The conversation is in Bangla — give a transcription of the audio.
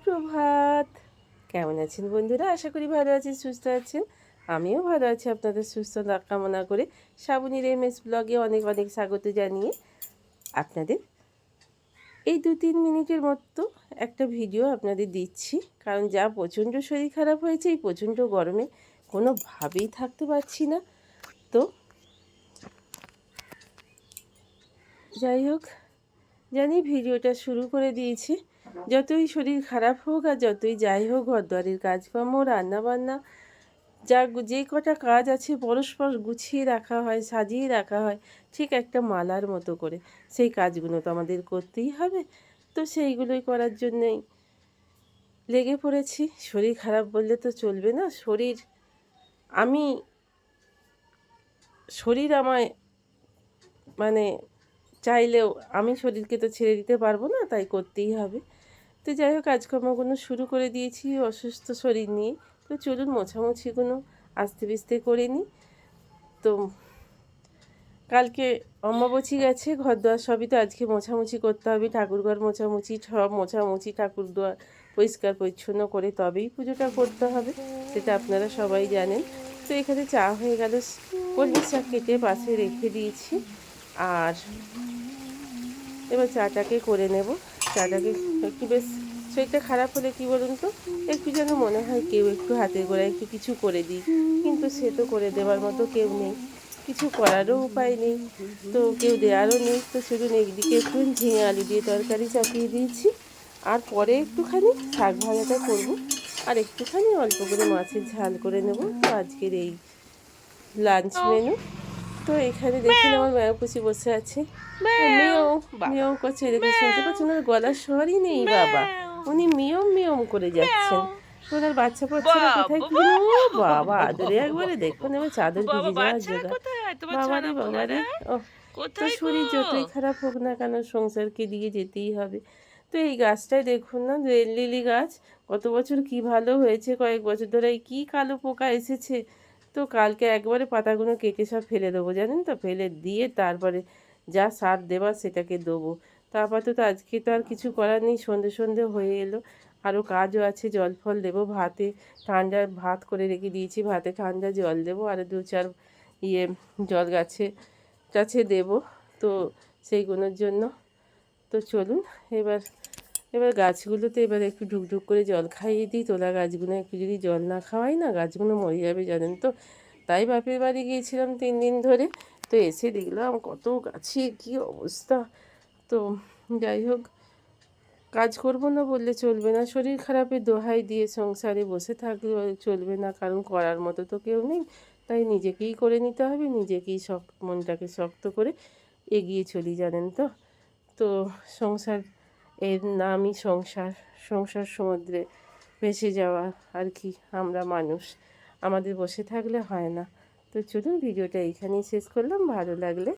সুপ্রভাত। কেমন আছেন বন্ধুরা? আশা করি ভালো আছেন, সুস্থ আছেন। আমিও ভালো আছি আপনাদের সুস্থতা কামনা করে। শ্রাবণীর এম এস ব্লগে অনেক অনেক স্বাগত জানিয়ে আপনাদের এই দু তিন মিনিটের মতো একটা ভিডিও আপনাদের দিচ্ছি। কারণ যা প্রচণ্ড শরীর খারাপ হয়েছে, এই প্রচণ্ড গরমে কোনোভাবেই থাকতে পারছি না। তো যাই হোক, জানি ভিডিওটা শুরু করে দিয়েছি। যতই শরীর খারাপ হোক আর যতই যাই হোক, ঘরদুয়ারির কাজকর্ম, রান্নাবান্না, যা যে কটা কাজ আছে পরস্পর গুছিয়ে রাখা হয়, সাজিয়ে রাখা হয়, ঠিক একটা মালার মতো করে। সেই কাজগুলো তো আমাদের করতেই হবে। তো সেইগুলোই করার জন্যই লেগে পড়েছি। শরীর খারাপ বললে তো চলবে না। শরীর, আমি, শরীর আমায় মানে চাইলেও আমি শরীরকে তো ছেড়ে দিতে পারব না, তাই করতেই হবে। তো যাই হোক, কাজকর্মগুলো শুরু করে দিয়েছি, অসুস্থ শরীর নিয়ে। তো চলুন মোছামুছিগুলো আস্তে বিস্তে করে নিই। তো কালকে অম্বাবচি গেছে ঘর দোয়ার সবই তো আজকে মোছামুছি করতে হবে, ঠাকুরঘর মোছামুছি, সব মোছামুছি ঠাকুর দোয়ার পরিষ্কার পরিচ্ছন্ন করে তবেই পুজোটা করতে হবে, সেটা আপনারা সবাই জানেন। তো এখানে চা হয়ে গেল, কলমি চা কেটে পাশে রেখে দিয়েছি, আর এবার চাটাকে করে নেব। চাটাকে একটু বেশ শরীরটা খারাপ হলে কি বলুন তো? একটু যেন মনে হয় কেউ একটু হাতে গোড়া একটু কিছু করে দিই। কিন্তু সে তো করে দেওয়ার মতো কেউ নেই। কিছু করারও উপায় নেই। তো কেউ দেওয়ারও নেই। তো শুধু একদিকে একটু ঝিঙে আলু দিয়ে তরকারি চাপিয়ে দিয়েছি। আর পরে একটুখানি শাক ভাজাটা করব। আর একটুখানি অল্প করে মাছের ঝাল করে নেব। তো আজকের এই লাঞ্চ মেনু তো এখানে দেখুন আমার মায়াপুষি বসে আছে। মিও মিও করছে এরকম শুনতে পাচ্ছেন ওর গলার স্বরই নেই বাবা। উনি মিয়ম মিয়ম করে যাচ্ছেন। ওনার বাচ্চা বাচ্চারা কোথায় কি ও বাবা আদরে একবারে দেখুন এবার চাদর ভিজে যাওয়ার জোগাড় বাবা রে বাবা রে? ও তো শরীর যতই খারাপ হোক না কেন সংসারকে দিয়ে যেতেই হবে। তো এই গাছটাই দেখুন না লিলি গাছ কত বছর কি ভালো হয়েছে কয়েক বছর ধরে কী কালো পোকা এসেছে। তো কালকে একবারে পাতাগুলো কেটে সব ফেলে দেবো, জানেন তো? ফেলে দিয়ে তারপরে যা সার দেবার সেটাকে দেবো। তারপর তো আজকে তো আর কিছু করার নেই, সন্ধে সন্ধে হয়ে এলো। আরও কাজও আছে, জল ফল দেবো ভাতে। ঠান্ডা ভাত করে রেখে দিয়েছি, ভাতে ঠান্ডা জল দেবো। আর দু চার ইয়ে জল গাছে গাছে দেবো। তো সেইগুলোর জন্য। তো চলুন, এবার এবার গাছগুলোতে এবার একটু ঢুকঢুক করে জল খাইয়ে দিই। তোলা গাছগুলো একটু যদি জল না খাওয়াই না, গাছগুলো মরে যাবে, জানেন তো। তাই বাপের বাড়ি গিয়েছিলাম তিন দিন ধরে। তো এসে দেখলাম কত গাছে কী অবস্থা। তো যাই হোক, কাজ করব না বললে চলবে না। শরীর খারাপের দোহাই দিয়ে সংসারে বসে থাকলে চলবে না, কারণ করার মতো তো কেউ নেই। তাই নিজেকেই করে নিতে হবে, নিজেকেই শক্ত, মনটাকে শক্ত করে এগিয়ে চলি, জানেন তো। তো সংসার এর নামই সংসার। সংসার সমুদ্রে ভেসে যাওয়া আর কি, আমরা মানুষ। আমাদের বসে থাকলে হয় না। তো চলুন, ভিডিওটা এখানেই শেষ করলাম। ভালো লাগলে